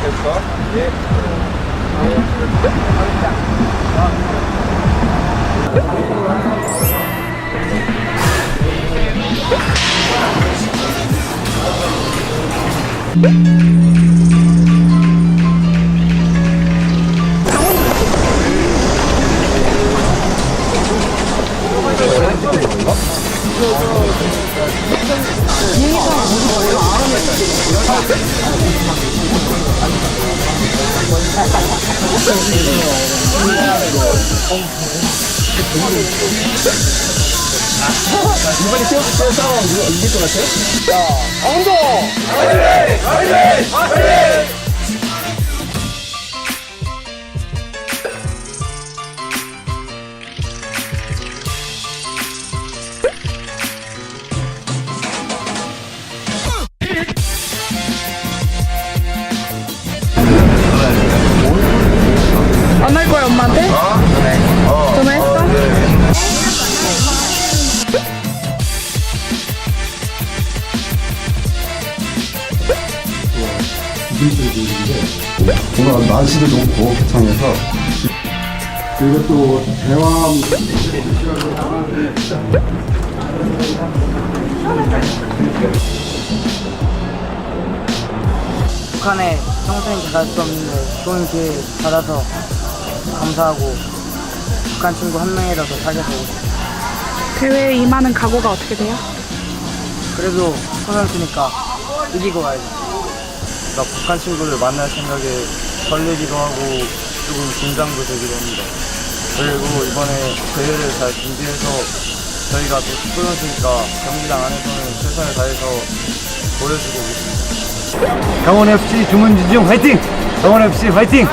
됐어? 예. 얘가 뭐지? 알아냈다. 이번에 세워서 이길 것 같아요? 어, 자, 언더! 화이팅! 화이팅! 화이팅! 안 할 거야 엄마한테? 전화했어? 오늘 날씨도 좋고 개창해서. 그리고 또 대왕. 북한에 평생 갈수 없는데 좋은 기회 받아서 감사하고 북한 친구 한 명이라도 사귀어서 대회에 임하는 각오가 어떻게 돼요? 그래도 소선수니까 이기고 가야지 나 북한 친구를 만날 생각에 설레기도 하고 조금 긴장도 되기도 합니다. 그리고 이번에 대회를 잘 준비해서 저희가 또 축구선수니까 경기장 안에서는 최선을 다해서 보여주고 오겠습니다. 강원 FC 주문진중 화이팅! 강원 FC 화이팅!